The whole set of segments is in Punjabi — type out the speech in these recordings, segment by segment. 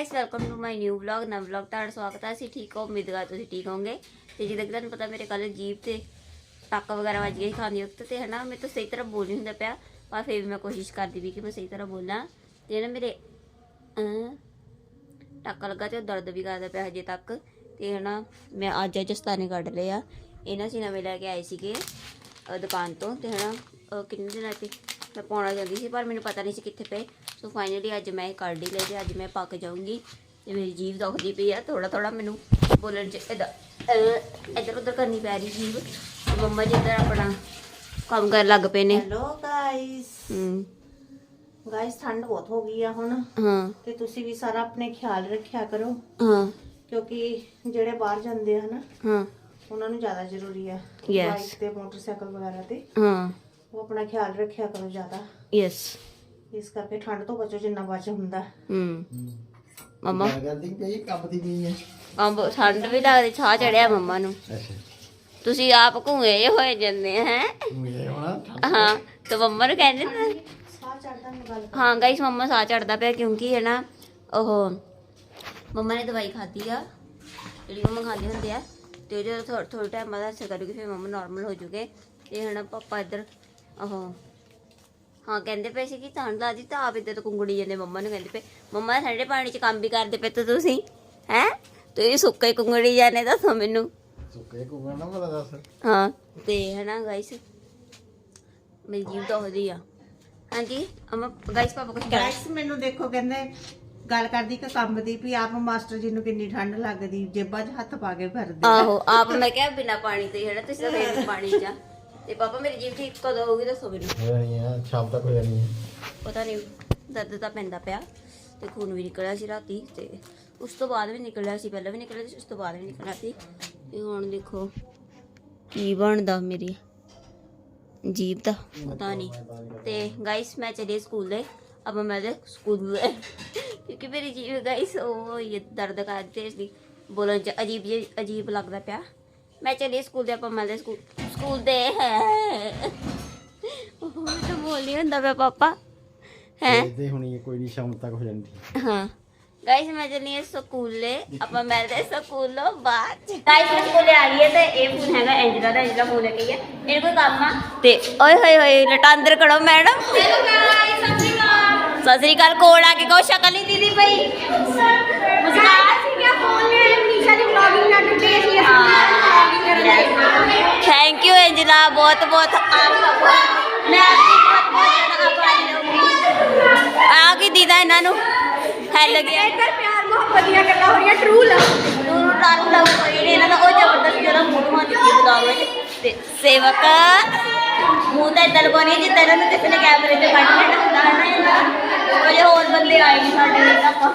Guys welcome to my new vlog ਨਵ ਵਲੌਗ ਤੁਹਾਡਾ ਸਵਾਗਤ ਹੈ। ਅਸੀਂ ਠੀਕ ਹੋ ਉਮੀਦ ਕਰ ਤੁਸੀਂ ਠੀਕ ਹੋਗੇ ਤੇ ਜਿੱਦਾਂ ਕਿ ਤੁਹਾਨੂੰ ਪਤਾ ਮੇਰੇ ਕੱਲ ਜੀਭ ਤੇ ਟੱਕ ਵਗੈਰਾ ਵੱਜ ਗਈ ਖਾਂਦੀ ਵਕਤ ਤੇ ਹਨਾ ਮੈਂ ਤਾਂ ਸਹੀ ਤਰ੍ਹਾਂ ਬੋਲ ਨਹੀਂ ਹੁੰਦਾ ਪਿਆ। ਪਰ ਫਿਰ ਵੀ ਮੈਂ ਕੋਸ਼ਿਸ਼ ਕਰਦੀ ਵੀ ਕਿ ਮੈਂ ਸਹੀ ਤਰ੍ਹਾਂ ਬੋਲਾਂ। ਤੇ ਨਾ ਮੇਰੇ ਅਹ, ਟੱਕ ਲੱਗਾ ਤੇ ਉਹ ਦਰਦ ਵੀ ਕਰਦਾ ਪਿਆ ਹਜੇ ਤੱਕ। ਤੇ ਹਨਾ ਮੈਂ ਅੱਜ ਅੱਜ ਸਤਾਨੇ ਕੱਢ ਲਏ ਆ। ਇਹਨਾਂ ਸੀ ਨਵੇਂ ਲੈ ਕੇ ਆਏ ਸੀਗੇ ਦੁਕਾਨ ਤੋਂ। ਤੇ ਹਨਾ ਅਹ, ਕਿੰਨੇ ਦਿਨਾਂ ਤੇ? ਮੈਂ ਪਾਉਣਾ ਚਾਹੁੰਦੀ ਸੀ ਪਰ ਮੈਨੂੰ ਪਤਾ ਨਹੀਂ ਸੀ ਕਿੱਥੇ ਪਏ। ਸੋ ਫਾਈਨਲੀ ਅੱਜ ਮੈਂ ਇਹ ਕੱਢ ਹੀ ਲਏ ਤੇ ਅੱਜ ਮੈਂ ਪੱਕ ਜਾਊਂਗੀ ਤੇ ਮੇਰੀ ਜੀਭ ਦੁਖਦੀ ਪਈ ਆ ਥੋੜਾ ਥੋੜਾ ਮੈਨੂੰ ਬੋਲਣ ਚ ਇੱਧਰ ਉੱਧਰ ਕਰਨੀ ਪੈ ਰਹੀ ਜੀਭ। ਮੰਮਾ ਜੀ ਇੱਧਰ ਆਪਣਾ ਕੰਮ ਕਰਨ ਲੱਗ ਪਏ ਨੇ। ਹੈਲੋ ਗਾਇਸ ਹੂੰ। ਗਾਇਸ ਠੰਡ ਬਹੁਤ ਹੋ ਗਈ ਆ ਹੁਣ। ਹਾਂ। ਤੇ ਤੁਸੀਂ ਵੀ ਸਾਰਾ ਆਪਣੇ ਖਿਆਲ ਰੱਖਿਆ ਕਰੋ। ਹਾਂ। ਕਿਉਂਕਿ ਜਿਹੜੇ ਬਾਹਰ ਜਾਂਦੇ ਆ ਨਾ ਹਾਂ। ਉਹਨਾਂ ਨੂੰ ਜ਼ਿਆਦਾ ਜ਼ਰੂਰੀ ਆ. ਬਾਈਕ ਤੇ ਮੋਟਰਸਾਈਕਲ ਵਗੈਰਾ ਤੇ। ਹਾਂ। ਉਹ ਆਪਣਾ ਖਿਆਲ ਰੱਖਿਆ ਕਰੋ ਜ਼ਿਆਦਾ। ਯੈਸ ਇਸ ਕਰਕੇ ਠੰਡ ਤੋਂ ਬਚੋ ਜਿੰਨਾ ਬਚ ਹੁੰਦਾ। ਹੂੰ। ਮੰਮਾ? ਕਰਦੀ ਪਈ ਕੰਮ ਦੀ ਪਈ ਹੈ। ਅੰਬ ਠੰਡ ਵੀ ਲੱਗਦੀ ਛਾਹ ਚੜਿਆ ਮੰਮਾ ਨੂੰ। ਅੱਛਾ। ਤੁਸੀਂ ਆਪ ਘੂਏ ਜਿਹੇ ਹੋਏ ਜਾਂਦੇ ਹੈ ਹੁਣ ਹਾਂ ਤੇ ਮੰਮਾ ਨੂੰ ਕਹਿੰਦੇ ਨੇ। ਸਾਹ ਚੜਦਾ ਮੈਂ ਗੱਲ ਹਾਂ ਗਾਈਸ ਮੰਮਾ ਸਾਹ ਚੜਦਾ ਪਿਆ ਕਿਉਂਕਿ ਹੈ ਨਾ ਉਹ ਮੰਮਾ ਨੇ ਦਵਾਈ ਖਾਧੀ ਆ ਜਿਹੜੀ ਮੰਮਾ ਖਾਂਦੇ ਹੁੰਦੇ ਆ ਤੇ ਜਦੋਂ ਥੋੜਾ ਥੋੜਾ ਟਾਈਮ ਬਾਅਦ ਅਸਰ ਕਰੂਗੀ ਫਿਰ ਮੰਮਾ ਨਾਰਮਲ ਹੋ ਜੂਗੇ। ਤੇ ਹੁਣ ਪਾਪਾ ਇੱਧਰ ਉਹ ਹਾਂ ਕਹਿੰਦੇ ਪਏ ਸੀ ਕਿ ਠੰਡ ਲੱਗਦੀ ਤਾਂ ਆਪ ਇੱਧਰ ਤੋਂ ਕੁੰਗੜੀ ਜਾਂਦੇ ਮੰਮਾ ਨੂੰ ਕਹਿੰਦੇ ਪਏ ਮੰਮਾ ਠੰਡੇ ਪਾਣੀ 'ਚ ਕੰਮ ਵੀ ਕਰਦੇ ਪਏ ਤੇ ਤੁਸੀਂ ਹੈ? ਤੁਸੀਂ ਸੁੱਕੇ ਕੁੰਗੜੀ ਜਾਂਦੇ ਦੱਸੋ ਮੈਨੂੰ। ਸੁੱਕੇ ਕੁਗਣ ਨਾ ਪਤਾ ਦੱਸ। ਹਾਂ ਤੇ ਹਨਾ ਗਾਈਸ ਮੇਰੀ ਜੀਵ ਤਾਂ ਉਹਦੀ ਆ। ਹਾਂਜੀ ਅਮਾ ਗਾਈਸ ਪਾਪਾ ਕੁਝ ਕਹਿ ਗਾਇਸ ਮੈਨੂੰ ਦੇਖੋ ਕਹਿੰਦੇ ਗੱਲ ਕਰਦੀ ਕਿ ਕੰਮ ਦੀ ਵੀ ਆਪ ਮਾਸਟਰ ਜੀ ਨੂੰ ਕਿੰਨੀ ਠੰਡ ਲੱਗਦੀ ਜੇਬਾਂ 'ਚ ਹੱਥ ਪਾ ਕੇ ਫਿਰਦੇ। ਆਹੋ ਆਪ ਮੈਂ ਕਿਹਾ ਬਿਨਾ ਪਾਣੀ ਤੋਂ ਹੀ ਹਨਾ ਤੁਸੀਂ ਤਾਂ ਫੇਰ ਵੀ ਪਾਣੀ ਚ ਆ। ਤੇ ਪਾਪਾ ਮੇਰੀ ਜੀਵ ਠੀਕ ਕਦੋਂ ਹੋਊਗੀ ਦੱਸੋ ਮੈਨੂੰ? ਹੋ ਜਾਣੀ ਆ ਸ਼ਾਮ ਤੱਕ ਹੋ ਜਾਣੀ ਹੈ। ਪਤਾ ਨਹੀਂ ਦਰਦ ਤਾਂ ਪੈਂਦਾ ਪਿਆ ਤੇ ਖੂਨ ਵੀ ਨਿਕਲਿਆ ਸੀ ਰਾਤੀ ਤੇ ਉਸ ਤੋਂ ਬਾਅਦ ਵੀ ਨਿਕਲਿਆ ਸੀ ਪਹਿਲਾਂ ਵੀ ਨਿਕਲਿਆ ਸੀ ਉਸ ਤੋਂ ਬਾਅਦ ਵੀ ਨਿਕਲਿਆ ਸੀ ਤੇ ਹੁਣ ਦੇਖੋ ਕੀ ਬਣਦਾ ਮੇਰੀ ਜੀਭ ਦਾ ਪਤਾ ਨਹੀਂ। ਤੇ ਗਾਇਸ ਮੈਂ ਚਲੀ ਸਕੂਲ ਦੇ ਅਬ ਮੈਂ ਦੇ ਸਕੂਲ ਦੇ ਕਿਉਂਕਿ ਮੇਰੀ ਜੀਭ ਗਾਇਸ ਉਹ ਇਹ ਦਰਦ ਕਰਦੀ ਇਸ ਬੋਲਣ ਚ ਅਜੀਬ ਅਜੀਬ ਲੱਗਦਾ ਪਿਆ। ਮੈਂ ਚਲੀ ਸਕੂਲ ਦੇ ਆਪਾਂ ਮਿਲਦੇ ਸਕੂਲ ਸਕੂਲ ਦੇ ਹੈ ਉਹ ਤਾਂ ਬੋਲ ਨਹੀਂ ਹੁੰਦਾ ਪਿਆ ਪਾਪਾ ਹੈ ਦੇਖਦੇ ਹੁਣੀ ਕੋਈ ਨਹੀਂ ਸ਼ਾਮ ਤੱਕ ਹੋ ਜਾਣੀ ਹਾਂ ਗਾਇਸ ਮੈਂ ਚੱਲੀ ਹਾਂ ਸਕੂਲੇ ਆਪਾਂ ਮਿਲਦੇ ਸਕੂਲੋਂ ਬਾਅਦ ਗਾਇਸ ਮੈਂ ਸਕੂਲੇ ਆ ਗਈ ਹਾਂ ਤੇ ਇਹ ਫੋਨ ਹੈਗਾ ਐਂਜਲਾ ਦਾ ਐਂਜਲਾ ਫੋਨ ਲੈ ਕੇ ਆਈ ਹੈ ਇਹਨੂੰ ਕੋਈ ਕੰਮ ਆ ਤੇ ਓਏ ਹੋਏ ਹੋਏ ਲਟਾ ਅੰਦਰ ਕਰੋ ਮੈਡਮ ਹੈਲੋ ਗਾਇਸ ਸਤਿ ਸ਼੍ਰੀ ਅਕਾਲ ਸਤਿ ਸ਼੍ਰੀ ਅਕਾਲ ਕੋਲ ਆ ਕੇ ਕਹੋ ਸ਼ਕਲ ਨਹੀਂ ਦੀਦੀ ਪਈ ਮੁਸਕਾਨ ਥੈਂਕ ਯੂ ਐਂਜਲਾ ਬਹੁਤ ਬਹੁਤ। ਆ ਕੀ ਦੀਦਾ ਇਹਨਾਂ ਨੂੰ। ਹੈਲ ਗਿਆ ਇੱਧਰ ਪਿਆਰ ਮੁਹੱਬਤ ਦੀਆਂ ਗੱਲਾਂ ਹੋ ਰਹੀਆਂ ਟਰੂ ਲਵ ਦੂਰ ਰਾਤ ਦਾ ਕੋਈ ਨਹੀਂ ਇਹਨਾਂ ਦਾ ਉਹ ਜ਼ਬਰਦਸਤ ਜਿਹੜਾ ਮੂੰਹ ਮਾਂ ਦਿੱਤੀ ਬੁਲਾਉ ਵਿੱਚ ਤੇ ਸੇਵਕ। ਮੂੰਹ ਤਾਂ ਇਦਾਂ ਲਗਾਉਣੀ ਜਿੱਦਾਂ ਇਹਨਾਂ ਨੂੰ ਕਿਸੇ ਨੇ ਕੈਮਰੇ ਤੇ ਕੱਢ ਲੈਣਾ ਹੁੰਦਾ ਹੈ ਨਾ ਇਹਨਾਂ ਉਹ ਜੇ ਹੋਰ ਬੰਦੇ ਆਏ ਨਹੀਂ ਸਾਡੇ ਲਈ ਤਾਂ ਆਪਾਂ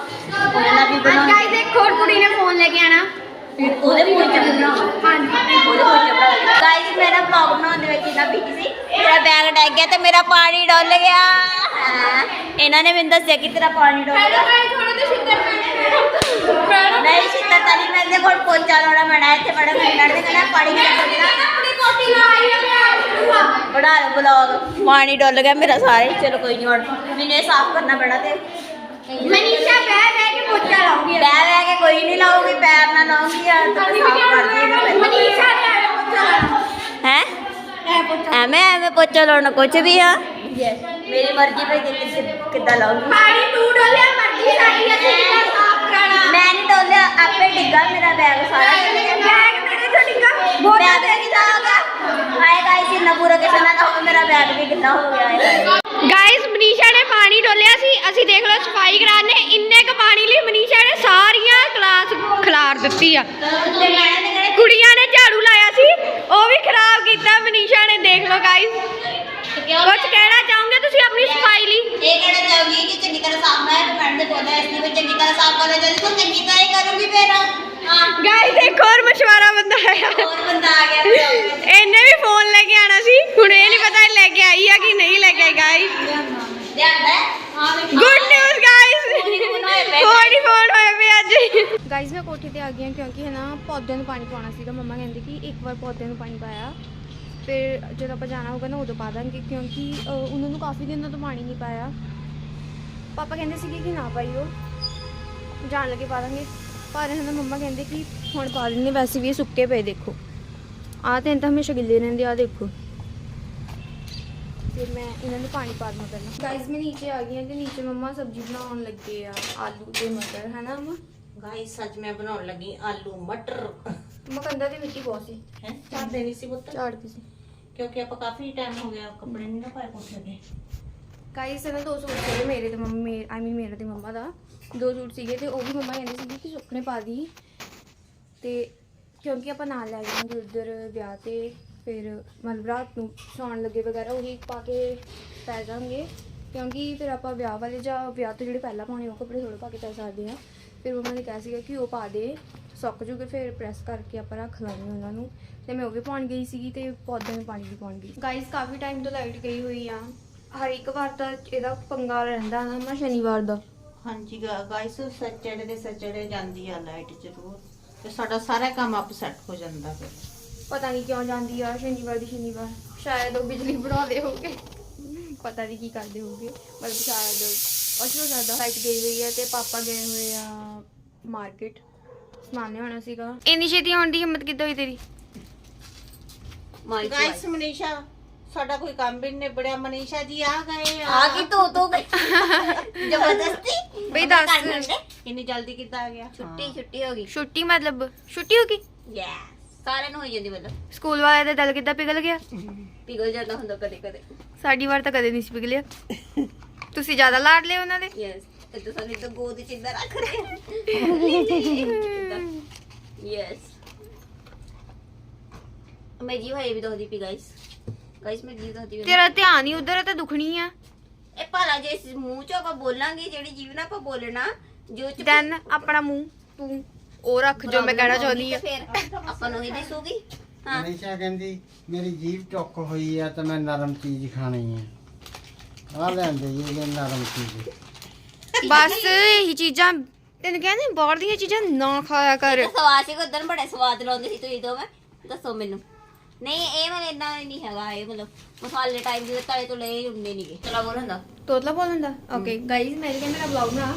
ਉਹਨਾਂ ਵੀ ਬਣਾ ਗਾਇਸ ਇੱਕ ਹੋਰ ਕੁੜੀ ਨੇ ਫੋਨ ਲੈ ਕੇ ਆਣਾ ਉਹਦੇ ਮੂੰਹ ਚ ਬਣਾ ਹਾਂਜੀ। ਉਹਦੇ ਮੂੰਹ ਚ ਬਣਾ ਗਾਇਸ ਮੇਰਾ ਵਲੌਗ ਬਣਾਉਣ ਦੇ ਵਿੱਚ ਇੰਨਾ ਬਿਜ਼ੀ ਸੀ। ਮੇਰਾ ਬੈਗ ਡੈਗ ਗਿਆ ਤੇ ਮੇਰਾ ਪਾਣੀ ਡੁੱਲ ਗਿਆ। ਹਾਂ। ਇਹਨਾਂ ਨੇ ਮੈਨੂੰ ਦੱਸਿਆ ਕਿ ਤੇਰਾ ਪਾਣੀ ਡੁੱਲ ਗਿਆ। ਗਾਇਸ ਥੋੜੇ ਤੇ ਛਿੱਤਰ ਪੈਣੇ ਨਹੀਂ ਸਿੱਧਾ ਤਾਂ ਨਹੀਂ ਮੈਂ ਕੋਲ ਪੋਚਾ ਲਾਉਣਾ ਮੈਣਾ ਇੱਥੇ ਬੜਾ ਮਿੰਟ ਦੇ ਕਹਿੰਦਾ ਪਾਣੀ ਕਿੱਥੇ ਦੇਣਾ ਆਪਣੀ ਕੋਟੀ ਲਾਈ ਹੈ ਪਿਆਰ ਬਣਾ ਲਓ ਬਲੌਗ ਪਾਣੀ ਡੁੱਲ ਗਿਆ ਮੇਰਾ ਸਾਰੇ। ਚਲੋ ਕੋਈ ਨਹੀਂ ਹੁਣ ਮੈਨੂੰ ਸਾਫ਼ ਕਰਨਾ ਪੈਣਾ ਤੇ। ਮਨੀਸ਼ਾ ਬਹਿ ਬਹਿ ਕੇ ਪੋਚਾ ਲਾਉਂਗੀ ਬਹਿ ਬਹਿ ਕੇ ਕੋਈ ਨਹੀਂ ਲਾਉਗੀ ਪੈਰ ਨਾਲ ਲਾਉਂਗੀ ਆ ਤਾਂ ਸਾਫ਼ ਕਰਦੀ ਮਨੀਸ਼ਾ ਨੇ ਐਵੇਂ ਪੋਚਾ ਲਾਉਣਾ ਹੈ ਐ ਪੋਚਾ ਐਵੇਂ ਐਵੇਂ ਪੋਚਾ ਲਾਉਣਾ ਕੁਝ ਵੀ ਆ ਮੇਰੀ ਮਰਜ਼ੀ ਪਈ ਕਿ ਕਿ- ਕਿੱਦਾਂ ਲਾਉਂਗੀ ਪਾਣੀ ਤੂੰ ਡੋਲਿਆ ਮਰਜ਼ੀ ਸਾਡੀ ਅਸੀਂ ਕਿੱਦਾਂ ਸਾਫ਼ ਕਰਾਣਾ ਮੈਂ ਨਹੀਂ ਡੋਲਿਆ ਆਪੇ ਡਿੱਗਾ ਮੇਰਾ ਬੈਗ ਸਾਰਾ ਬੈਗ ਮੇਰੇ ਤੋਂ ਡਿੱਗਾ ਬੈਗ ਤੇ ਕਿੱਦਾਂ ਹੋ ਗਿਆ ਹਾਏ ਗਾਇਸ ਇੰਨਾ ਬੁਰਾ ਕਿਸੇ ਨਾਲ ਨਾ ਹੋਵੇ ਮੇਰਾ ਬੈਗ ਵੀ ਕਿੱਦਾਂ ਹੋ ਗਿਆ ਹੈ ਗਾਇਸ ਮਨੀਸ਼ਾ ਨੇ ਪਾਣੀ ਡੋਲਿਆ ਸੀ ਅਸੀਂ ਦੇਖ ਲਓ ਸਫ਼ਾਈ ਕਰਾਣੇ ਇੰਨੇ ਕ ਪਾਣੀ ਲਈ ਮਨੀਸ਼ਾ ਨੇ ਸਾਰੀਆਂ ਕਲਾਸ ਖਿਲਾਰ ਦਿੱਤੀ ਆ। ਤੇ ਮੈਂ ਕੁੜੀਆਂ ਨੇ ਝਾੜੂ ਲਾਇਆ ਸੀ ਉਹ ਵੀ ਖਰਾਬ ਕੀਤਾ ਮਨੀਸ਼ਾ ਨੇ। ਦੇਖ ਲਓ ਗਾਇਸ ਕੁਝ ਕਹਿਣਾ ਚਾਹੋਗੇ ਤੁਸੀਂ ਆਪਣੀ ਸਫ਼ਾਈ ਲਈ? ਇਹ ਕਹਿਣਾ ਚਾਹੂੰਗੀ ਕਿ ਚੰਗੀ ਤਰ੍ਹਾਂ ਸਾਫ਼ ਨਾ ਪੈਣ ਦੇ ਬੋਲਦਾ ਇਸ ਲਈ ਵੀ ਚੰਗੀ ਤਰ੍ਹਾਂ ਸਾਫ਼ ਕਰਨਾ ਚਾਹੀਦੀ ਤੂੰ ਚੰਗੀ ਤਰ੍ਹਾਂ ਹੀ ਕਰੂੰਗੀ ਫੇਰ। ਹਾਂ। ਗਾਇਸ ਇੱਕ ਹੋਰ ਮਸ਼ਵਰਾ ਬੰਦਾ ਆਇਆ। ਹੋਰ ਬੰਦਾ ਆ ਗਿਆ। ਇਹਨੇ ਵੀ ਫੋਨ ਲੈ ਕੇ ਆਣਾ ਸੀ ਹੁਣ ਇਹ ਨਹੀਂ ਪਤਾ ਲੈ ਕੇ ਆਈ ਆ ਕਿ ਨਹੀਂ ਲੈ ਕੇ ਆਈ ਗਾਇਸ ਲਿਆਂਦਾ। ਹੈ? Good news guys. ਫੋਨ ਹੀ ਫੋਨ ਪਏ ਅੱਜ ਗਾਇਸ ਮੈਂ ਕੋਠੇ ਤੇ ਆ ਗਈ ਹਾਂ ਕਿਉਂਕਿ ਹੈ ਨਾ ਪੌਦਿਆਂ ਨੂੰ ਪਾਣੀ ਪਾਉਣਾ ਸੀਗਾ। ਮੰਮਾ ਕਹਿੰਦੀ ਕਿ ਇੱਕ ਵਾਰ ਪੌਦਿਆਂ ਨੂੰ ਪਾਣੀ ਪਾਇਆ। ਫਿਰ ਜਦੋਂ ਆਪਾਂ ਜਾਣਾ ਹੋਊਗਾ ਨਾ, ਉਦੋਂ ਪਾ ਦਾਂਗੇ ਕਿਉਂਕਿ ਉਹਨਾਂ ਨੂੰ ਕਾਫੀ ਦਿਨਾਂ ਤੋਂ ਪਾਣੀ ਨਹੀਂ ਪਾਇਆ। ਪਾਪਾ ਕਹਿੰਦੇ ਸੀਗੇ ਕਿ ਨਾ ਪਾਈਓ। ਜਾਣ ਲੱਗੇ ਪਾ ਦਾਂਗੇ। ਪਰ ਹਨਾ ਮੰਮਾ ਕਹਿੰਦੇ ਕਿ ਹੁਣ ਪਾ ਦਿੰਦੇ ਵੈਸੇ ਵੀ ਇਹ ਸੁੱਕੇ ਪਏ ਦੇਖੋ। ਆਹ ਤਿੰਨ ਤਾਂ ਹਮੇਸ਼ਾ ਗਿੱਲੇ ਰਹਿੰਦੇ ਆ ਦੇਖੋ। ਫਿਰ ਮੈਂ ਇਹਨਾਂ ਨੂੰ ਪਾਣੀ ਪਾ ਦਵਾਂ ਪਹਿਲਾਂ ਗਾਇਸ ਮੈਂ ਨੀਚੇ ਆ ਗਈ ਹਾਂ ਤੇ ਨੀਚੇ ਮੰਮਾ ਸਬਜ਼ੀ ਬਣਾਉਣ ਲੱਗੇ ਆ ਆਲੂ ਤੇ ਮਟਰ ਹੈ ਨਾ ਮੰਮਾ? ਗਾਇਸ ਅੱਜ ਮੈਂ ਬਣਾਉਣ ਲੱਗੀ ਆਲੂ ਮਟਰ। ਮੰਮਾ ਕੰਦਾ ਤੇ ਮਿੱਟੀ ਬਹੁਤ ਸੀ। ਹੈ? ਚਾਹ ਦੇਣੀ ਸੀ ਪੁੱਤ? ਝਾੜਦੀ ਸੀ। ਕਿਉਂਕਿ ਆਪਾਂ ਕਾਫੀ ਟਾਈਮ ਹੋ ਗਿਆ ਕੱਪੜੇ ਨਹੀਂ ਨਾ ਪਾਏ ਕੋਠੇ ਤੇ ਗਾਇਸ ਇਹਨਾਂ ਦੋ ਸੂਟ ਸੀਗੇ ਮੇਰੇ ਤੇ ਮੰਮੀ ਆਈ ਮੀਨ ਮੇਰੇ ਤੇ ਮੰਮਾ ਦਾ। ਦੋ ਸੂਟ ਸੀਗੇ ਤੇ ਉਹ ਵੀ ਮੰਮਾ ਕਹਿੰਦੇ ਸੀਗੇ ਕਿ ਸੁੱਕਣੇ ਪਾ ਦੀ। ਤੇ ਕਿਉਂਕਿ ਆਪਾਂ ਨਾਲ ਲੈ ਜਾਵਾਂਗੇ ਉਧਰ ਵਿਆਹ ਤੇ ਫਿਰ ਮਤਲਬ ਰਾਤ ਨੂੰ ਸੌਣ ਲੱਗੇ ਵਗੈਰਾ ਉਹੀ ਪਾ ਕੇ ਪੈ ਜਾਵਾਂਗੇ ਕਿਉਂਕਿ ਫਿਰ ਆਪਾਂ ਵਿਆਹ ਵਾਲੇ ਜਾਂ ਵਿਆਹ ਤੋਂ ਜਿਹੜੇ ਪਹਿਲਾਂ ਪਾਉਣੇ ਉਹ ਕੱਪੜੇ ਥੋੜੇ ਪਾ ਕੇ ਪੈ ਸਕਦੇ ਆ। ਫਿਰ ਮੰਮਾ ਨੇ ਕਿਹਾ ਸੀਗਾ ਕਿ ਉਹ ਪਾ ਦੇ ਸੁੱਕ ਜੂਗੇ ਫਿਰ ਪ੍ਰੈਸ ਕਰਕੇ ਆਪਾਂ ਰੱਖ ਲਾਂਗੇ ਉਹਨਾਂ ਨੂੰ। ਤੇ ਮੈਂ ਉਹ ਵੀ ਪਾਉਣ ਗਈ ਸੀਗੀ ਤੇ ਪੌਦਿਆਂ ਨੂੰ ਪਾਣੀ ਵੀ ਪਾਉਣ ਗਈ। ਗਾਇਸ ਕਾਫੀ ਟਾਈਮ ਤੋਂ ਲਾਈਟ ਗਈ ਹੋਈ ਆ। ਹਰ ਇੱਕ ਵਾਰ ਤਾਂ ਇਹਦਾ ਪੰਗਾ ਰਹਿੰਦਾ ਨਾ ਮੈਂ ਸ਼ਨੀਵਾਰ ਦਾ। ਹਾਂਜੀ ਗਾਇਸ ਸੈਚਰਡੇ ਦੇ ਸੈਚਰਡੇ ਜਾਂਦੀ ਆ ਲਾਈਟ ਜ਼ਰੂਰ। ਤੇ ਸਾਡਾ ਸਾਰਾ ਕੰਮ ਅਪਸੈਟ ਹੋ ਜਾਂਦਾ ਫਿਰ। ਪਤਾ ਨਹੀਂ ਕਿਉਂ ਜਾਂਦੀ ਆ ਸ਼ਨੀਵਾਰ ਦੀ ਸ਼ਨੀਵਾਰ ਸ਼ਾਇਦ ਉਹ ਬਿਜਲੀ ਬਣਾਉਂਦੇ ਹੋਗੇ ਪਤਾ ਨਹੀਂ ਕੀ ਕਰਦੇ ਹੋਗੇ ਮਤਲਬ ਸ਼ਾਇਦ ਅਸਲ ਜ਼ਿਆਦਾ ਲਾਈਟ ਗਈ ਹੋਈ ਹੈ ਤੇ ਪਾਪਾ ਗਏ ਹੋਏ ਆ ਮਾਰਕੀਟ ਸਮਾਨ ਲਿਆਉਣਾ ਸੀਗਾ। ਇੰਨੀ ਛੇਤੀ ਆਉਣ ਦੀ ਹਿੰਮਤ ਕਿੱਦਾਂ ਹੋਈ ਤੇਰੀ? ਮਾਈ ਗਾਇਸ ਮਨੀਸ਼ਾ ਸਾਡਾ ਕੋਈ ਕੰਮ ਵੀ ਨਹੀਂ ਬੜਿਆ ਮਨੀਸ਼ਾ ਜੀ ਆ ਗਏ ਆ। ਕੀ ਤੋ ਤੋ ਗਈ ਜ਼ਬਰਦਸਤੀ। ਬਈ ਦੱਸ। ਕਿੰਨੀ ਜਲਦੀ ਕਿੱਦਾਂ ਆ ਗਿਆ? ਛੁੱਟੀ ਛੁੱਟੀ ਹੋ ਗਈ। ਛੁੱਟੀ ਮਤਲਬ ਛੁੱਟੀ ਹੋ ਗਈ? ਯੈਸ ਸਾਰਿਆਂ ਨੂੰ ਹੋ ਜਾਂਦੀ ਮਤਲਬ। ਸਕੂਲ ਵਾਲਿਆਂ ਦਾ ਦਿਲ ਕਿੱਦਾਂ ਪਿਘਲ ਗਿਆ? ਪਿਗਲ ਜਾਂਦਾ ਹੁੰਦਾ ਕਦੇ ਕਦੇ। ਸਾਡੀ ਵਾਰ ਤਾਂ ਕਦੇ ਨਹੀਂ ਸੀ ਪਿਘਲਿਆ। ਤੁਸੀਂ ਜ਼ਿਆਦਾ ਲਾਡ ਲਏ ਉਹਨਾਂ ਦੇ ਯੈਸ ਤੇ ਤਾਂ ਸਾਨੂੰ ਤਾਂ ਗੋਦ ਚ ਇੰਦਾ ਰੱਖ ਰਹੇ ਯੈਸ ਮੈਂ ਜੀ ਭਾਈ ਵੀ ਦੋਦੀ ਪੀ ਗਾਇਸ ਗਾਇਸ ਮੈਂ ਜੀ ਦੋਦੀ ਤੇਰਾ ਧਿਆਨ ਹੀ ਉਧਰ ਤਾਂ ਦੁਖਣੀ ਆ। ਇਹ ਭਲਾ ਜੇ ਇਸ ਮੂੰਹ ਚੋਂ ਆਪਾਂ ਬੋਲਾਂਗੇ ਜਿਹੜੀ ਜੀਵਨ ਆਪਾਂ ਬੋਲਣਾ ਜੋ ਚ ਦੈਨ ਆਪਣਾ ਮੂੰਹ ਤੂੰ। ਉਹ ਰੱਖ ਜੋ ਮੈਂ ਕਹਿਣਾ ਚਾਹੁੰਦੀ ਆ। ਫਿਰ ਆਪਾਂ ਨੂੰ ਹੀ ਦਿਸੂਗੀ ਹਾਂ। ਮਨੀਸ਼ਾ ਕਹਿੰਦੀ ਮੇਰੀ ਜੀਭ ਟੁੱਕ ਹੋਈ ਆ ਤਾਂ ਮੈਂ ਨਰਮ ਚੀਜ਼ ਖਾਣੀ ਆ। ਆ ਲੈਂਦੇ ਜੀ ਇਹ ਨਰਮ ਚੀਜ਼। ਬਸ ਇਹੀ ਚੀਜ਼ਾਂ ਤੈਨੂੰ ਕਹਿੰਦੇ ਬਾਹਰ ਦੀਆਂ ਚੀਜ਼ਾਂ ਨਾ ਖਾਇਆ ਕਰ। ਤੇ ਸਵਾਦ ਸੀ ਉਦੋਂ ਬੜੇ ਸਵਾਦ ਲਾਉਂਦੇ ਸੀ ਤੁਸੀਂ ਦੋਵੇਂ। ਦੱਸੋ ਮੈਨੂੰ। ਨਹੀਂ ਇਹ ਮਨ ਇੰਨਾ ਨਹੀਂ ਹੈਗਾ ਇਹ ਮਤਲਬ ਮਸਾਲੇ ਟਾਈਪ ਦੇ ਤਲੇ ਤੋਂ ਲਏ ਹੁੰਦੇ ਨਹੀਂਗੇ ਚਲਾ ਬੋਲਦਾ ਤੋਤਲਾ ਬੋਲਣ ਦਾ? ਓਕੇ ਗਾਈਜ਼ ਮੇਰੇ ਕਹਿੰਦੇ ਮੇਰਾ ਵਲੌਗ ਨਾ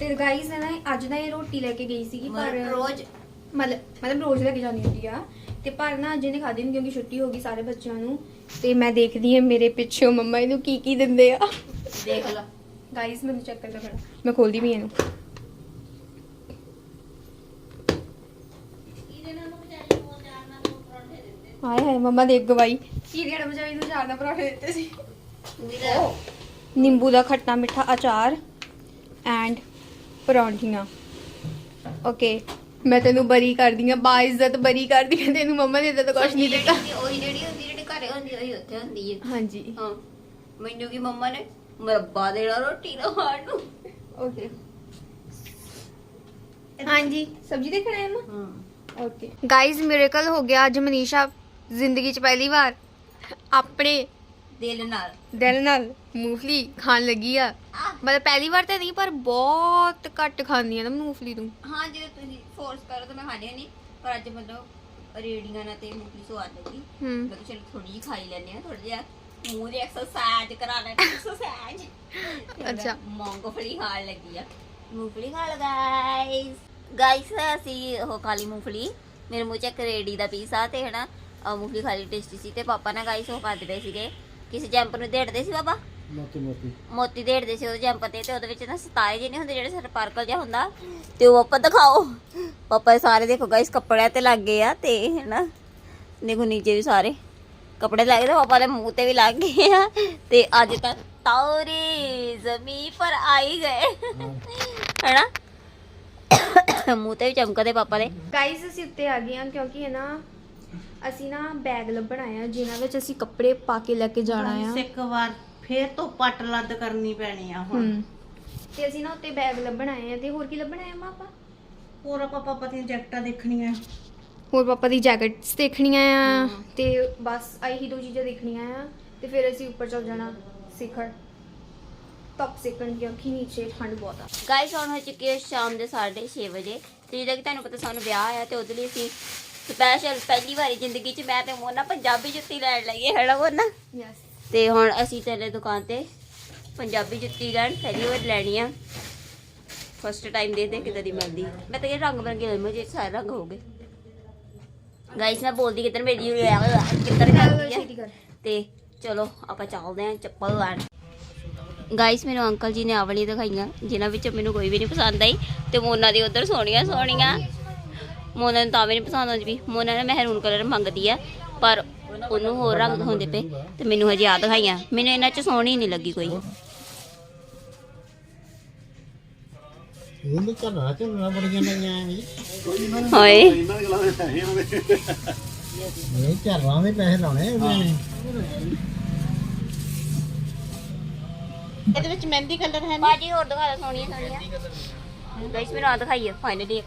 ਤੇ ਗਾਈਜ਼ ਨੇ ਨਾ ਅੱਜ ਨਾ ਇਹ ਰੋਟੀ ਲੈ ਕੇ ਗਈ ਸੀਗੀ ਪਰ ਰੋਜ਼? ਮਤਲਬ ਮਤਲਬ ਰੋਜ਼ ਲੈ ਕੇ ਜਾਂਦੀ ਹੁੰਦੀ ਆ। ਤੇ ਪਰ ਨਾ ਅੱਜ ਇਹਨੇ ਖਾਦੀ ਨਹੀਂ ਕਿਉਂਕਿ ਛੁੱਟੀ ਹੋ ਗਈ ਸਾਰੇ ਬੱਚਿਆਂ ਨੂੰ। ਤੇ ਮੈਂ ਦੇਖਦੀ ਹਾਂ ਮੇਰੇ ਪਿੱਛੇ ਮੰਮਾ ਇਹਨੂੰ ਕੀ ਕੀ ਦਿੰਦੇ ਆ। ਦੇਖ ਲਾ। ਗਾਈਜ਼ ਮੈਨੂੰ ਚੈੱਕ ਕਰ ਖੜਾ ਮੈਂ ਖੋਲਦੀ ਵੀ ਇਹਨੂੰ। ਹਾਏ ਹਾਏ ਮੰਮਾ ਦੇਖ ਗਵਾਈ। ਕੀ ਦੇਣਾ ਬਜਾਈ ਨੂੰ ਚਾਰ ਦਾ ਪਰੌਂਠੇ ਦਿੱਤੇ ਸੀ? ਨਿੰਬੂ ਦਾ ਖੱਟਾ ਮਿੱਠਾ ਅਚਾਰ ਐਂਡ ਪਰੌਂਠੀਆਂ। ਓਕੇ ਮੈਂ ਤੈਨੂੰ ਬਰੀ ਕਰਦੀ ਆ ਬਾ ਇੱਜ਼ਤ ਬਰੀ ਕਰਦੀ ਆ ਤੈਨੂੰ ਮੰਮਾ ਨੇ ਤਾਂ ਕੁਝ ਨਹੀਂ ਦਿੱਤਾ। ਉਹੀ ਜਿਹੜੀ ਹੁੰਦੀ ਜਿਹੜੀ ਘਰੇ ਹੁੰਦੀ ਉਹੀ ਉੱਥੇ ਹੁੰਦੀ ਹੈ। ਹਾਂਜੀ। ਹਾਂ ਮੈਨੂੰ ਕੀ ਮੰਮਾ ਨੇ ਮਰੱਬਾ ਦੇਣਾ ਰੋਟੀ ਦਾ ਖਾਣ ਨੂੰ। ਓਕੇ ਹਾਂਜੀ। ਸਬਜ਼ੀ ਦੇਖਣਾ ਹੈ ਮਾਂ? ਹਾਂ। ਓਕੇ ਗਾਇਜ਼ ਮਿਰੇਕਲ ਹੋ ਗਿਆ ਅੱਜ ਮਨੀਸ਼ਾ ਜ਼ਿੰਦਗੀ 'ਚ ਪਹਿਲੀ ਵਾਰ ਆਪਣੇ ਦਿਲ ਨਾਲ। ਦਿਲ ਨਾਲ। ਮੂੰਗਫਲੀ ਖਾਣ ਲੱਗੀ ਆ। ਮਤਲਬ ਪਹਿਲੀ ਵਾਰ ਤਾਂ ਨਹੀਂ ਪਰ ਬਹੁਤ ਘੱਟ ਖਾਂਦੀ ਆ ਨਾ ਮੂੰਗਫਲੀ ਤੂੰ। ਹਾਂ ਜੇ ਤੁਸੀਂ ਫੋਰਸ ਕਰੋ ਤਾਂ ਮੈਂ ਖਾਣੀ ਨਹੀਂ ਪਰ ਅੱਜ ਮਤਲਬ ਰੇੜੀਆਂ ਨਾਲ ਤੇ ਮੂੰਗਫਲੀ ਸਵਾਦ ਲੱਗੀ। ਹੂੰ। ਮੈਂ ਕਿਹਾ ਚਲ ਥੋੜੀ ਜਿਹੀ ਖਾਈ ਲੈਂਦੇ ਆ ਥੋੜਾ ਜਿਹਾ ਮੂੰਹ ਦੀ ਐਕਸਰਸਾਈਜ਼ ਕਰਾ ਲੈਂਦੇ ਐਕਸਰਸਾਈਜ਼ ਅੱਛਾ। ਮੂੰਗਫਲੀ ਖਾਣ ਲੱਗੀ ਆ। ਮੂੰਗਫਲੀ ਖਾ ਲਓ ਗਾਇਸ ਗਾਇਸ ਅਸੀਂ ਉਹ ਖਾਲੀ ਮੂੰਗਫਲੀ। ਮੇਰੇ ਮੂੰਹ 'ਚ ਇੱਕ ਰੇੜੀ ਦਾ ਪੀਸ ਆ ਤੇ ਹਨਾ ਮੂੰਗਫਲੀ ਖਾਲੀ ਟੇਸਟੀ ਸੀ। ਤੇ ਪਾਪਾ ਨਾਲ ਗਾਇਸ ਉਹ ਖਾਦੇ ਪਏ ਸੀਗੇ। ਕਿਸੇ ਜੰਪ ਨੂੰ ਦੇੜਦੇ ਸੀ ਬਾਬਾ? ਮੋਤੀ ਮੋਤੀ। ਮੋਤੀ ਦੇੜਦੇ ਸੀ ਉਹਦੇ ਜੰਪ ਤੇ ਤੇ ਉਹਦੇ ਵਿੱਚ ਨਾ ਸਤਾਏ ਜਿਹੇ ਨਹੀਂ ਹੁੰਦੇ ਜਿਹੜੇ ਸਰਪਰਕਲ ਜਿਹਾ ਹੁੰਦਾ? ਤੇ ਉਹ ਆਪਾਂ ਦਿਖਾਓ। ਪਾਪਾ ਸਾਰੇ ਦੇਖੋ ਗਾਇਸ ਕੱਪੜਿਆਂ ਤੇ ਲੱਗ ਗਏ ਆ ਤੇ ਹਨਾ ਦੇਖੋ ਨੀਚੇ ਵੀ ਸਾਰੇ ਕੱਪੜੇ ਲੱਗ ਗਏ ਤੇ ਪਾਪਾ ਦੇ ਮੂੰਹ ਤੇ ਵੀ ਲੱਗ ਗਏ ਆ ਤੇ ਅੱਜ ਤਾਂ ਤੌਰੇ ਜ਼ਮੀਨ ਪਰ ਆਈ ਗਏ। ਹਨਾ? ਮੂੰਹ ਤੇ ਵੀ ਚਮਕਦੇ ਪਾਪਾ ਦੇ। ਗਾਇਜ਼ ਅਸੀਂ ਉੱਤੇ ਆ ਗਏ ਹਾਂ ਕਿਉਂਕਿ ਹੈ ਨਾ ਅਸੀਂ ਨਾ ਬੈਗ ਲੱਭਣ ਆਏ ਆ ਜਿਨ੍ਹਾਂ ਵਿੱਚ ਅਸੀਂ ਕੱਪੜੇ ਪਾ ਕੇ ਲੈ ਕੇ ਜਾਣਾ ਆ। ਗਾਇਸ ਇੱਕ ਵਾਰ ਫੇਰ ਤੋਂ ਪੱਟ ਲੱਦ ਕਰਨੀ ਪੈਣੀ ਆ ਹੁਣ। ਤੇ ਅਸੀਂ ਨਾ ਉੱਤੇ ਬੈਗ ਲੱਭਣ ਆਏ ਆ ਤੇ ਹੋਰ ਕੀ ਲੱਭਣ ਆਏ ਆ ਮਾਂ ਆਪਾਂ? ਹੋਰ ਆਪਾਂ ਪਾਪਾ ਦੀਆਂ ਜੈਕਟਾਂ ਦੇਖਣੀਆਂ। ਹੋਰ ਪਾਪਾ ਦੀ ਜੈਕਟਸ ਦੇਖਣੀਆਂ ਆ ਤੇ ਬਸ ਆਹੀ ਦੋ ਚੀਜ਼ਾਂ ਦੇਖਣੀਆਂ ਆ ਤੇ ਫਿਰ ਅਸੀਂ ਉੱਪਰ ਚੱਲ ਜਾਣਾ ਸਿਖਰ। ਟੌਪ ਸਿਖਣ ਕਿਉਂਕਿ ਨੀਚੇ ਠੰਡ ਬਹੁਤ ਆ। ਗਾਇਸ ਹੁਣ ਹੋ ਚੁੱਕੀ ਹੈ ਸ਼ਾਮ ਦੇ 6:30 ਵਜੇ। ਤੇ ਜਿੱਦਾਂ ਕਿ ਤੁਹਾਨੂੰ ਪਤਾ ਸਾਨੂੰ ਵਿਆਹ ਆਇਆ ਤੇ ਉਹਦੇ ਲਈ ਅਸੀਂ ਸਪੈਸ਼ਲ ਪਹਿਲੀ ਵਾਰੀ ਜ਼ਿੰਦਗੀ 'ਚ ਮੈਂ ਤੇ ਮੋਨਾ ਪੰਜਾਬੀ ਜੁੱਤੀ ਲੈਣ ਲੱਗੇ ਹੜਾ ਮੋਨਾ? ਯੈਸ ਤੇ ਹੁਣ ਅਸੀਂ ਚੱਲੇ ਦੁਕਾਨ ਤੇ ਪੰਜਾਬੀ ਜੁੱਤੀ ਲੈਣ ਪਹਿਲੀ ਵਾਰ ਲੈਣੀ ਆ। ਫਸਟ ਟਾਈਮ ਦੇਖਦੇ ਕਿਦਾਂ ਦੀ ਮਿਲਦੀ ਮੈਂ ਤਾਂ ਇਹ ਰੰਗ ਬਰੰਗੇ ਲਏ ਮੁਝੇ ਸਾਰੇ ਰੰਗ ਹੋ ਗਏ। ਗਾਇਸ ਮੈਂ ਬੋਲਦੀ ਕਿੱਧਰ ਮੇਰੀ ਕਿੱਧਰ ਜਾਂਦੀ ਛੇਤੀ ਹੈ ਕਰ। ਤੇ ਚਲੋ ਆਪਾਂ ਚੱਲਦੇ ਆਂ ਚੱਪਲ ਲੈਣ। ਗਾਇਸ ਮੈਨੂੰ ਅੰਕਲ ਜੀ ਨੇ ਆਹ ਵਾਲੀ ਦਿਖਾਈਆਂ ਜਿਨ੍ਹਾਂ ਵਿੱਚ ਮੈਨੂੰ ਕੋਈ ਵੀ ਨਹੀਂ ਪਸੰਦ ਆਈ ਤੇ ਮੋਨਾ ਦੀ ਉਧਰ ਸੋਹਣੀਆਂ ਸੋਹਣੀਆਂ ਮੋਨਾ ਨੂੰ ਤਾਂ ਵੀ ਨਹੀਂ ਪਸੰਦ ਆਉਂਦੀ ਵੀ। ਮੋਨਾ ਨੇ ਮਹਿਰੂਨ ਕਲਰ ਮੰਗਦੀ ਆ ਪਰ ਉਹਨੂੰ ਹੋਰ ਰੰਗ ਦਿਖਾਉਂਦੇ ਪਏ ਤੇ ਮੈਨੂੰ ਹਜੇ ਆ ਦਿਖਾਈਆਂ। ਮੈਨੂੰ ਇਹਨਾਂ 'ਚ ਸੋਹਣੀ ਨਹੀਂ ਲੱਗੀ ਕੋਈ। ਇਹਨੂੰ ਨਹੀਂ ਇਹ ਦੇ ਪੈਸੇ ਲਾਉਣੇ ਉਹਨਾਂ ਨੇ। ਇਹਦੇ ਵਿੱਚ ਮਹਿੰਦੀ ਕਲਰ ਹੈ ਬਾਜੀ ਹੋਰ ਦਿਖਾ ਦੇ ਸੋਹਣੀਆਂ ਸੋਹਣੀਆਂ। ਗਾਇਸ ਮੈਨੂੰ ਆ ਦਿਖਾਈਏ ਫਾਈਨਲੀ ਇੱਕ।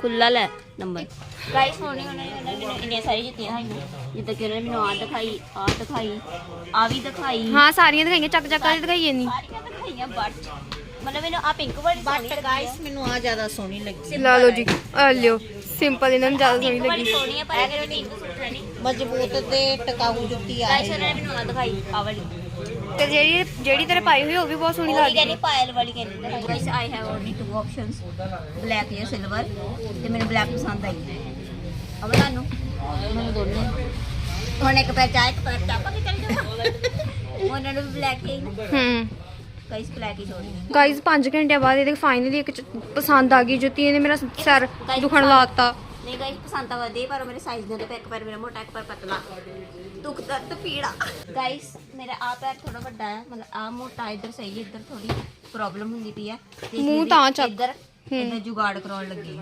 ਖੁੱਲਾ ਲੈ ਨੰਬਰ। ਗਾਈਸ ਹੋਣੀ ਉਹਨਾਂ ਨੇ ਨੇ ਮੈਨੂੰ ਇੰਨੀਆਂ ਸਾਰੀਆਂ ਜੁੱਤੀਆਂ ਜਿੱਦਾਂ ਕਿ ਉਹਨਾਂ ਮੈਨੂੰ ਆਹ ਦਿਖਾਈ ਆਹ ਦਿਖਾਈ ਆ ਵੀ ਦਿਖਾਈ। ਹਾਂ ਸਾਰੀਆਂ ਦਿਖਾਈਆਂ ਚੱਕ ਚੱਕ ਵਾਲੀ ਦਿਖਾਈਏ ਨਹੀਂ ਸਾਰੀਆਂ ਦਿਖਾਈਆਂ ਬਟ ਮਤਲਬ ਮੈਨੂੰ ਆ ਪਿੰਕ ਵਾਲੀ ਬਟ ਗਾਈਸ ਮੈਨੂੰ ਆ ਜ਼ਿਆਦਾ ਸੋਹਣੀ ਲੱਗੀ। ਲਾ ਲਓ ਜੀ ਆ ਲਿਓ। ਸਿੰਪਲ ਇਹਨਾਂ ਨੂੰ ਜ਼ਿਆਦਾ ਸੋਹਣੀ ਲੱਗੀ। ਮਜ਼ਬੂਤ ਤੇ ਟਿਕਾਊ ਜੁੱਤੀ ਆ ਗਾਈਸ ਉਹਨਾਂ ਨੇ ਮੈਨੂੰ ਆ ਦਿਖਾਈ ਆ ਵਾਲੀ। ਤੇ ਜਿਹੜੀ ਜਿਹੜੀ ਤੇਰੇ ਪਾਈ ਹੋਈ ਉਹ ਵੀ ਬਹੁਤ ਸੋਹਣੀ ਉਹੀ ਲੱਗਦੀ ਕਹਿੰਦੀ ਪਾਇਲ ਵਾਲੀ ਕਹਿੰਦੀ ਤੇ guys I have only two options black ਜਾਂ ਸਿਲਵਰ ਤੇ ਮੈਨੂੰ ਬਲੈਕ ਪਸੰਦ ਆਈ। ਅਬ ਤੁਹਾਨੂੰ? ਮੈਨੂੰ ਦੋਨੇ ਹੁਣ ਇੱਕ ਪੈਰ ਚਾਹ ਇੱਕ ਪੈਰ ਚਾਪਾ ਕੇ ਚੱਲ ਜਾਵਾਂ ਉਹਨਾਂ ਨੂੰ ਬਲੈਕ ਹੀ ਹੂੰ ਗਾਇਸ ਬਲੈਕ ਹੀ ਛੋੜੀ ਗਾਈਜ਼ 5 ਘੰਟਿਆਂ ਬਾਅਦ ਇਹਦੇ ਫਾਈਨਲੀ ਇੱਕ ਚ- ਪਸੰਦ ਆ ਗਈ ਜੁੱਤੀ ਇਹਨੇ ਮੇਰਾ ਸਿਰ ਦੁਖਣ ਲਾਤਾ ਨਹੀਂ ਗਾਇਸ ਪਸੰਦ ਤਾਂ ਵਧੇ ਪਰ ਮੇਰੇ ਸਾਈਜ਼ ਦੇ ਇੱਕ ਪੈਰ ਮੇਰਾ ਮੋਟਾ ਇੱਕ ਪੈਰ ਪਤਲਾ। ਦੁੱਖ ਦਰਦ ਪੀੜਾ। ਗਾਇਸ ਮੇਰਾ ਆ ਪੈਰ ਥੋੜਾ ਵੱਡਾ ਹੈ ਮਤਲਬ ਆ ਮੋਟਾ ਇੱਧਰ ਸਹੀ ਇੱਧਰ ਥੋੜੀ ਪ੍ਰੋਬਲਮ ਹੁੰਦੀ ਪਈ ਹੈ। ਤੇ ਮੂੰਹ ਤਾਂ ਚੱਕ। ਇੱਧਰ ਇਹਦਾ ਜੁਗਾੜ ਕਰਾਉਣ ਲੱਗੇ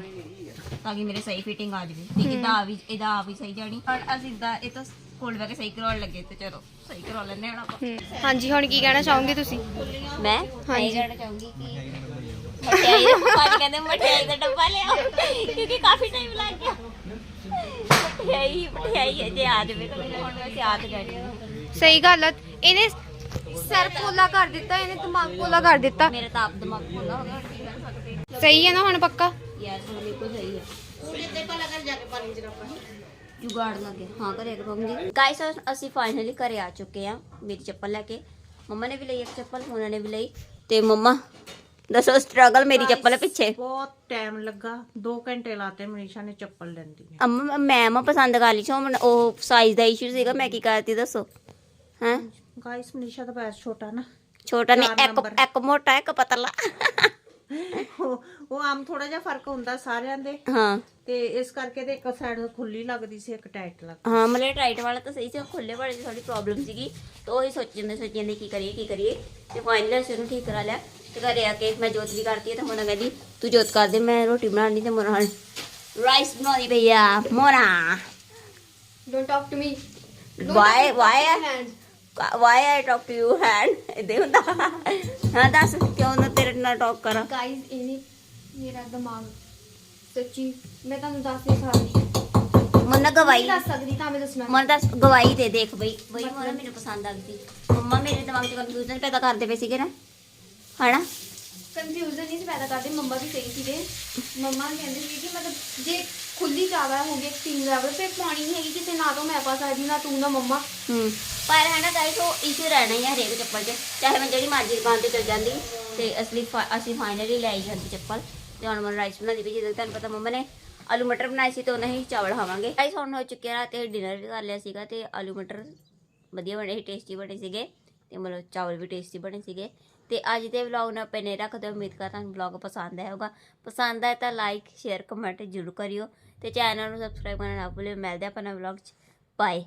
ਤਾਂ ਕਿ ਮੇਰੇ ਸਹੀ ਫਿਟਿੰਗ ਆ ਜਾਵੇ। ਤੇ ਇਹਦਾ ਆ ਵੀ ਇਹਦਾ ਆ ਵੀ ਸਹੀ ਜਾਣੀ। ਪਰ ਅਸੀਂ ਇਦਾਂ ਇਹ ਤਾਂ ਕੋਲ ਬੈ ਕੇ ਸਹੀ ਕਰਾਉਣ ਲੱਗੇ ਤੇ ਚਲੋ ਸਹੀ ਕਰਵਾ ਲੈਣੇ ਹੁਣ ਆਪਾਂ। ਹਾਂਜੀ ਹੁਣ ਕੀ ਕਹਿਣਾ ਚਾਹੋਗੇ ਤੁਸੀਂ? ਮੈਂ ਹਾਂਜੀ। ਕਹਿਣਾ ਚਾਹੂੰਗੀ ਕਿ ਮਠਿਆਈ ਦਾ ਪਾਪਾ ਕਹਿੰਦੇ ਮਠਿਆਈ ਦਾ ਡੱਬਾ ਲਿਆਓ ਕਿਉਂਕਿ ਕਾਫੀ ਟਾਈਮ ਲੱਗ ਗਿਆ। ਮਠਿਆਈ ਮਠਿਆਈ ਹੈ ਜੇ ਆ ਜਾਵੇ ਤਾਂ ਹੁਣ ਵੈਸੇ ਆ ਤਾਂ ਜਾਣੀ ਹੈ। ਸਹੀ ਗੱਲ ਆ ਇਹਨੇ ਸਿਰ ਪੋਲਾ ਕਰ ਦਿੱਤਾ ਇਹਨੇ ਦਿਮਾਗ ਪੋਲਾ ਕਰ ਦਿੱਤਾ। ਮੇਰਾ ਤਾਂ ਆਪ ਦਿਮਾਗ ਖੁੱਲਾ ਹੋ ਗਿਆ ਹੁਣ ਕੀ ਕਰ ਸਕਦੇ? ਸਹੀ ਹੈ ਨਾ ਹੁਣ ਪੱਕਾ? ਯਾਰ ਹੁਣ ਬਿਲਕੁਲ ਸਹੀ ਹੈ। ਤੂੰ ਜਿੱਤੇ ਭਲਾ ਕਰ ਜਾ ਕੇ ਪਾਣੀ ਚ ਰੱਖ ਜੁਗਾੜ ਲੱਗੇ ਹਾਂ ਘਰੇ ਕਰੂੰਗੀ ਗਾਇਸ ਅਸੀਂ ਫਾਈਨਲੀ ਘਰੇ ਆ ਚੁੱਕੇ ਆ ਮੇਰੀ ਚੱਪਲ ਲੈ ਕੇ। ਮੰਮਾ ਨੇ ਵੀ ਲਈ ਇੱਕ ਚੱਪਲ ਉਹਨਾਂ ਨੇ ਵੀ ਲਈ। ਤੇ ਮੰਮਾ ਦੱਸੋ ਸਟਰਗਲ ਮੇਰੀ ਚੱਪਲ ਪਿੱਛੇ? ਬਹੁਤ ਟਾਈਮ ਲੱਗਾ। 2 ਘੰਟੇ ਲਾਤੇ ਮਨੀਸ਼ਾ ਨੇ ਚੱਪਲ ਲੈਂਦੀ ਨੇ ਅੰਮਾ ਮੈਂ ਮਾ ਪਸੰਦ ਕਰ ਲਈ ਸੋ ਉਹ ਸਾਈਜ਼ ਦਾ ਇਸ਼ੂ ਸੀਗਾ ਮੈਂ ਕੀ ਕਰਤੀ ਦੱਸੋ? ਹੈਂ? ਗਾਇਸ ਮਨੀਸ਼ਾ ਦਾ ਪੈਰ ਛੋਟਾ ਨਾ। ਛੋਟਾ ਨਹੀਂ ਚਾਰ ਇੱਕ number। ਇੱਕ ਮੋਟਾ ਇੱਕ ਪਤਲਾ। ਉਹ ਉਹ ਆਮ ਥੋੜਾ ਜਿਹਾ ਫ਼ਰਕ ਹੁੰਦਾ ਸਾਰਿਆਂ ਦੇ। ਹਾਂ। ਤੇ ਇਸ ਕਰਕੇ ਤੇ ਇੱਕ ਸਾਈਡ ਖੁੱਲੀ ਲੱਗਦੀ ਸੀ ਇੱਕ ਟਾਈਟ ਲੱਗ ਹਾਂ ਮਤਲਬ ਟਾਈਟ ਵਾਲਾ ਤਾਂ ਸਹੀ ਸੀ ਖੁੱਲੇ ਵਾਲੇ ਦੀ ਥੋੜੀ ਪ੍ਰੋਬਲਮ ਸੀਗੀ। ਤਾਂ ਉਹੀ ਸੋਚੀ ਜਾਂਦੇ ਸੋਚੀ ਜਾਂਦੇ ਕੀ ਕਰੀਏ ਕੀ ਕਰੀਏ। ਤੇ ਫਾਈਨਲੀ ਅਸੀਂ ਉਹਨੂੰ ਠੀਕ ਕਰਾ ਲਿਆ। ਤੇ ਘਰੇ ਆ ਕੇ ਮੈਂ ਜੋਤ ਵੀ ਕਰਤੀ ਤੇ ਮੋਨਾ ਕਹਿੰਦੀ ਤੂੰ ਜੋਤ ਕਰ ਦੇ ਮੈਂ ਰੋਟੀ ਬਣਾਉਣੀ ਤੇ ਮੋਨਾ ਰਾਈਸ ਬਣਾਉਣੀ ਪਈ ਆ। Mona. Don't talk to me why why why I talk to you hand ਇਦਾਂ ਹੁੰਦਾ। ਹਾਂ ਦੱਸ ਕਿਉਂ ਨਾ ਤੇਰੇ ਨਾਲ ਟਾਕ ਕਰਾਂ। ਗਾਈਜ਼ ਇਹਨੇ ਮੇਰਾ ਦਿਮਾਗ ਸੱਚੀ ਮੈਂ ਤੁਹਾਨੂੰ ਦੱਸ ਨਹੀਂ ਸਕਦੀ। ਮੋਨਾ ਗਵਾਈ ਦੱਸ ਸਕਦੀ ਤਾਂ ਮੈਂ ਦੱਸਣਾ। ਮਨ ਦੱਸ ਗਵਾਈ ਦੇ ਦੇਖ ਬਈ। ਬਈ ਮੋਨਾ ਮੈਨੂੰ ਪਸੰਦ ਆ ਗਈ ਮੰਮਾ ਮੇਰੇ ਦਿਮਾਗ 'ਚ ਕੰਫਿਊਜ਼ਨ ਪੈਦਾ ਕਰਦੇ ਪਏ ਸੀਗੇ ਨਾ। ਹਨਾ ਕਨਫਿਊਜ਼ਨ ਨਹੀਂ ਸੀ ਪੈਦਾ ਕਰਦੇ ਮੰਮਾ ਵੀ ਸਹੀ ਸੀਗੇ। ਮੰਮਾ ਕਹਿੰਦੇ ਸੀ ਕਿ ਮਤਲਬ ਜੇ ਖੁੱਲੀ ਜ਼ਿਆਦਾ ਹੋ ਗਈ ਐਕਸਟ੍ਰੀਮ ਲੈਵਲ ਤੇ ਪਾਣੀ ਨਹੀਂ ਹੈਗੀ ਕਿਸੇ ਨਾ ਤੋਂ ਮੈਂ ਪਾ ਸਕਦੀ ਨਾ ਤੂੰ ਨਾ ਮੰਮਾ। ਹੂੰ। ਪਰ ਹੈ ਨਾ ਗਾਇਸ ਉਹ ਇਸ਼ੂ ਰਹਿਣਾ ਹੀ ਆ ਹਰੇਕ ਚੱਪਲ 'ਚ। ਚਾਹੇ ਮੈਂ ਜਿਹੜੀ ਮਰਜ਼ੀ ਦੁਕਾਨ ਤੇ ਚਲ ਜਾਂਦੀ ਤੇ ਅਸਲੀ ਫਾ- ਅਸੀਂ ਫਾਈਨਲੀ ਲੈ ਆਈ ਜਾਂਦੀ ਚੱਪਲ। ਤੇ ਹੁਣ ਮੈਂ ਰਾਈਸ ਬਣਾਉਂਦੀ ਪਈ ਜਦੋਂ ਤੁਹਾਨੂੰ ਪਤਾ ਮੰਮਾ ਨੇ ਆਲੂ ਮਟਰ ਬਣਾਏ ਸੀ ਤੇ ਉਹਨਾਂ ਹੀ ਚਾਵਲ ਖਾਵਾਂਗੇ। ਗਾਇਸ ਹੁਣ ਹੋ ਚੁੱਕਿਆ ਰਾਤ ਤੇ ਡਿਨਰ ਵੀ ਕਰ ਲਿਆ ਸੀਗਾ ਤੇ ਆਲੂ ਮਟਰ ਵਧੀਆ ਬਣੇ ਸੀ ਟੇਸਟੀ ਬਣੇ ਸੀਗੇ। ਤੇ ਮਤਲਬ ਚਾਵਲ ਵੀ ਟੇਸਟੀ ਬਣੇ ਸੀਗੇ। ਤੇ ਅੱਜ ਦੇ ਵਲੌਗ ਨੂੰ ਆਪਾਂ ਨੇ ਰੱਖਦੇ ਹਾਂ। ਉਮੀਦ ਕਰਦਾ ਤੁਹਾਨੂੰ ਵਲੌਗ ਪਸੰਦ ਆਇਆ ਹੋਗਾ ਪਸੰਦ ਆਇਆ ਤਾਂ ਲਾਈਕ ਸ਼ੇਅਰ ਕਮੈਂਟ ਜ਼ਰੂਰ ਕਰਿਓ ਤੇ ਚੈਨਲ ਨੂੰ ਸਬਸਕ੍ਰਾਈਬ ਕਰਨਾ ਨਾ ਭੁੱਲਿਓ। ਮਿਲਦੇ ਹਾਂ ਆਪਾਂ ਨਵੇਂ ਵਲੌਗ 'ਚ। ਬਾਏ